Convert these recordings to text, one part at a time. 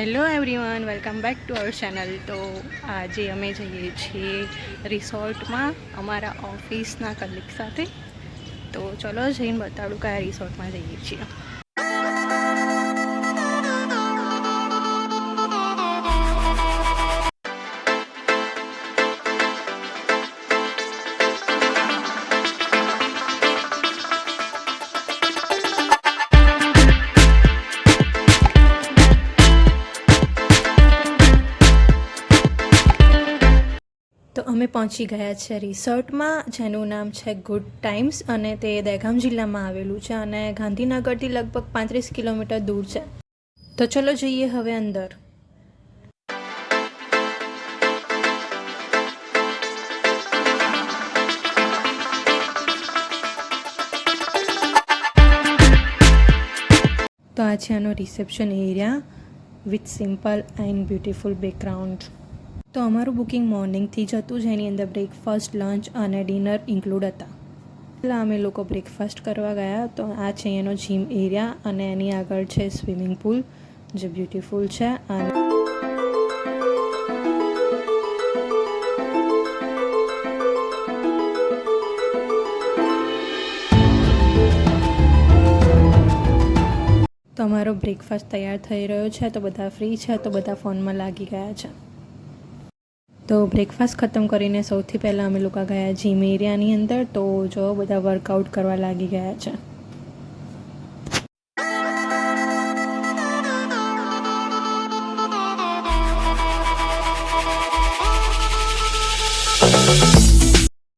Hello everyone welcome back to our channel તો આજે અમે જઈએ છીએ રિસોર્ટમાં અમારા ઓફિસના કલીગ સાથે. તો ચલો જઈને બતાડું કયા રિસોર્ટમાં જઈએ છીએ. અમે પહોંચી ગયા છે રિસોર્ટમાં, જેનું નામ છે ગુડ ટાઈમ્સ અને તે દહેગામ જિલ્લામાં આવેલું છે અને ગાંધીનગરથી લગભગ પાંત્રીસ કિલોમીટર દૂર છે. તો ચલો જઈએ હવે અંદર. તો આ છે આનો reception area with simple and beautiful background. તો અમારું બુકિંગ મોર્નિંગથી જ હતું, જેની અંદર બ્રેકફાસ્ટ, લંચ અને ડિનર ઇન્ક્લુડ હતા. પહેલાં અમે લોકો બ્રેકફાસ્ટ કરવા ગયા, તો આ છે એનો જીમ એરિયા અને એની આગળ છે સ્વિમિંગ પુલ જે બ્યુટીફુલ છે. અને તો અમારો બ્રેકફાસ્ટ તૈયાર થઈ રહ્યો છે, તો બધા ફ્રી છે, તો બધા ફોનમાં લાગી ગયા છે. તો બ્રેકફાસ્ટ ખતમ કરીને સૌથી પહેલાં અમે લોકો ગયા જીમ એરિયાની અંદર, તો જો બધા વર્કઆઉટ કરવા લાગી ગયા છે.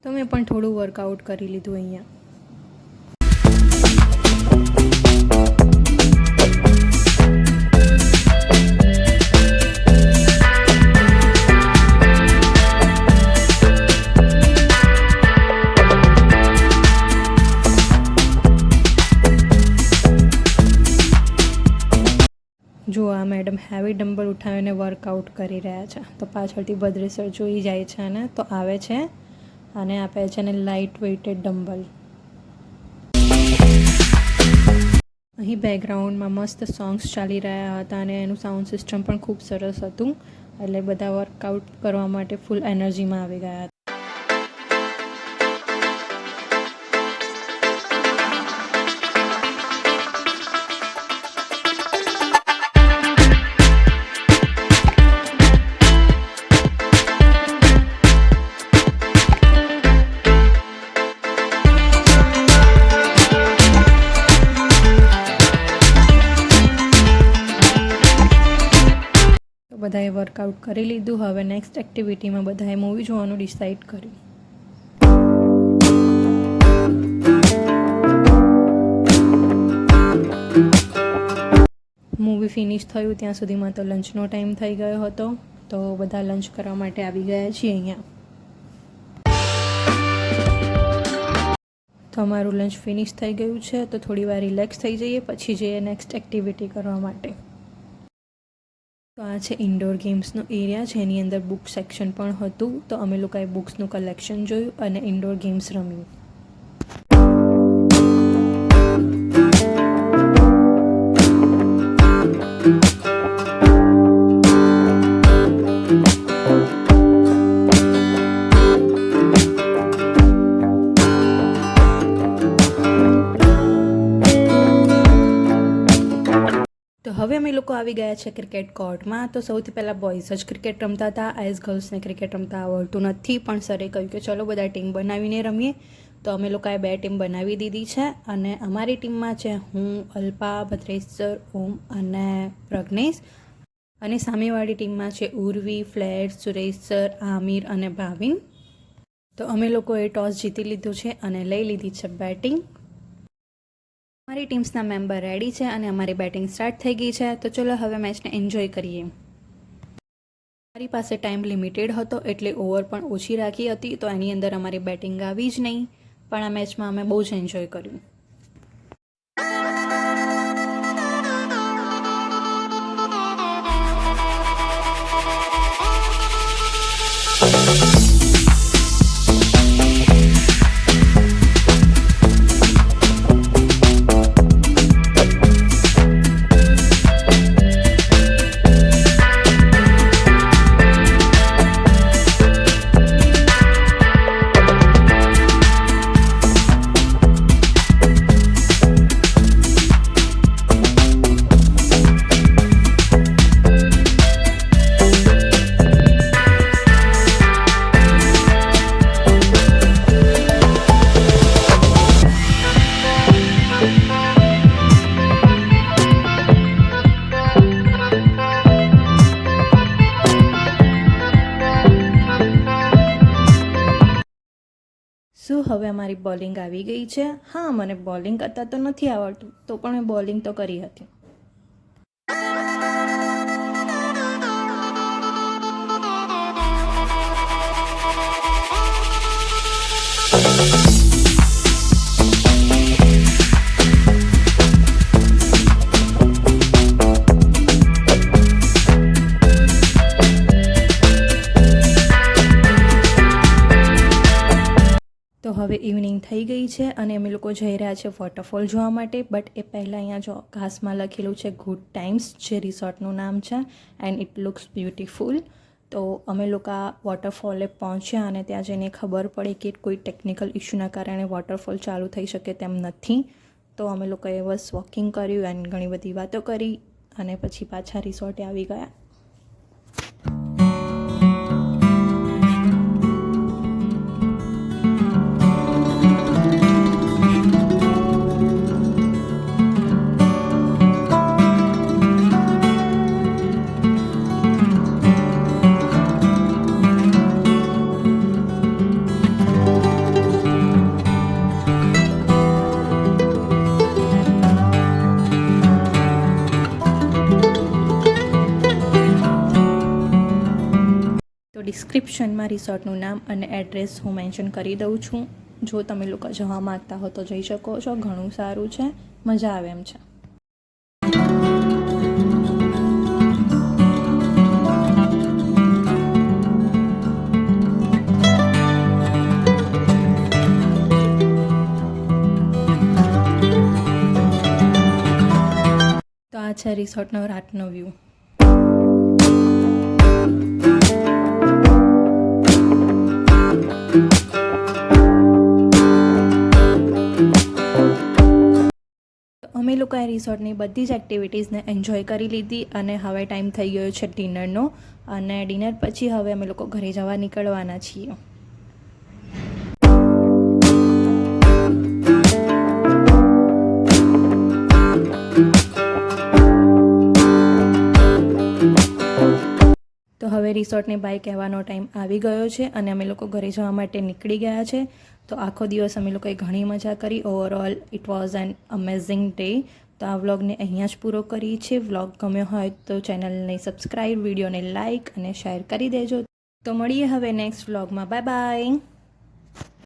તો મેં પણ થોડું વર્કઆઉટ કરી લીધું અહીંયા. મેડમ ડંબલ ઉઠાવીને વર્કઆઉટ કરી રહ્યા છે. તો પાછળથી ભદ્રેસર જોઈ જાય છે અને તો આવે છે અને આપે છે ને લાઇટ વેઇટેડ ડંબલ અહીં બેકગ્રાઉન્ડમાં મસ્ત સોંગ્સ ચાલી રહ્યા હતા અને એનું સાઉન્ડ સિસ્ટમ પણ ખૂબ સરસ હતું. એટલે બધા વર્કઆઉટ કરવા માટે ફૂલ એનર્જીમાં આવી ગયા હતા. બધાએ વર્કઆઉટ કરી લીધું. હવે નેક્સ્ટ એક્ટિવિટીમાં બધાએ મૂવી જોવાનું ડિસાઇડ કર્યું. મૂવી ફિનિશ થયું, ત્યાં સુધીમાં તો લંચનો ટાઈમ થઈ ગયો હતો. તો બધા લંચ કરવા માટે આવી ગયા છીએ અહીંયા. તો અમારું લંચ ફિનિશ થઈ ગયું છે. તો થોડી વાર રિલેક્સ થઈ જઈએ, પછી જઈએ નેક્સ્ટ એક્ટિવિટી કરવા માટે. તો આ છે ઇન્ડોર ગેમ્સનો એરિયા જેની અંદર બુક સેક્શન પણ હતું. તો અમે લોકોએ બુક્સનું કલેક્શન જોયું અને ઇન્ડોર ગેમ્સ રમ્યું. હવે અમે લોકો આવી ગયા છે ક્રિકેટ કોર્ટમાં. તો સૌથી પહેલાં બોયઝ જ ક્રિકેટ રમતા હતા. એઝ ગર્લ્સને ક્રિકેટ રમતા આવડતું નથી. પણ સરે કહ્યું કે ચલો બધા ટીમ બનાવીને રમીએ. તો અમે લોકોએ બે ટીમ બનાવી દીધી છે. અને અમારી ટીમમાં છે હું, અલ્પા ભદ્રેશ્વર ઓમ અને પ્રજ્ઞેશ. અને સામેવાળી ટીમમાં છે ઉર્વી ફ્લેટ સુરેશ સર, આમિર અને ભાવિન. તો અમે લોકોએ ટોસ જીતી લીધું છે અને લઈ લીધી છે બેટિંગ. અમારી ટીમ્સના મેમ્બર રેડી છે અને અમારી બેટિંગ સ્ટાર્ટ થઈ ગઈ છે. તો ચલો હવે મેચને એન્જોય કરીએ. મારી પાસે ટાઈમ લિમિટેડ હતો એટલે ઓવર પણ ઓછી રાખી હતી, તો એની અંદર અમારી બેટિંગ આવી જ નહીં. પણ આ મેચમાં અમે બહુ જ એન્જોય કર્યું. છું હવે અમારી બોલિંગ આવી ગઈ છે, હા, મને બોલિંગ કરતાં તો નથી આવડતું, તો પણ મેં બોલિંગ તો કરી હતી. તો હવે ઇવનિંગ થઈ ગઈ છે અને અમે લોકો જઈ રહ્યા છે વોટરફોલ જોવા માટે. બટ એ પહેલાં અહીંયા જો ઘાસમાં લખેલું છે ગુડ ટાઈમ્સ જે રિસોર્ટનું નામ છે એન્ડ ઇટ લુક્સ બ્યુટિફુલ તો અમે લોકો વોટરફોલે પહોંચ્યા અને ત્યાં જઈને ખબર પડી કે કોઈ ટેકનિકલ ઇશ્યુના કારણે વોટરફોલ ચાલુ થઈ શકે તેમ નથી. તો અમે લોકોએ બસ વોકિંગ કર્યું એન્ડ ઘણી બધી વાતો કરી અને પછી પાછા રિસોર્ટે આવી ગયા. ડિસ્ક્રિપ્શનમાં રિસોર્ટનું નામ અને એડ્રેસ હું મેન્શન કરી દઉં છું. જો તમે લોકો જવા માગતા હો તો જઈ શકો છો. ઘણું સારું છે. મજા આવે એમ છે. તો આ છે રિસોર્ટનો રાતનો વ્યૂ લોકોએ રિસોર્ટની બધી જ એક્ટિવિટીઝને એન્જોય કરી લીધી અને હવે ટાઈમ થઈ ગયો છે ડિનરનો. અને ડિનર પછી હવે અમે લોકો ઘરે જવા નીકળવાના છીએ. રિસોર્ટને બાય કહેવાનો ટાઈમ આવી ગયો છે અને અમે લોકો ઘરે જવા માટે નીકળી ગયા છે. તો આખો દિવસ અમે લોકોએ ઘણી મજા કરી. Overall it was an amazing day તો આ વ્લોગને અહીંયા જ પૂરો કરી છે વ્લોગ ગમ્યો હોય તો ચેનલને સબસ્ક્રાઈબ વિડીયોને લાઇક અને શેર કરી દેજો. તો મળીએ હવે નેક્સ્ટ વ્લોગમાં. Bye bye.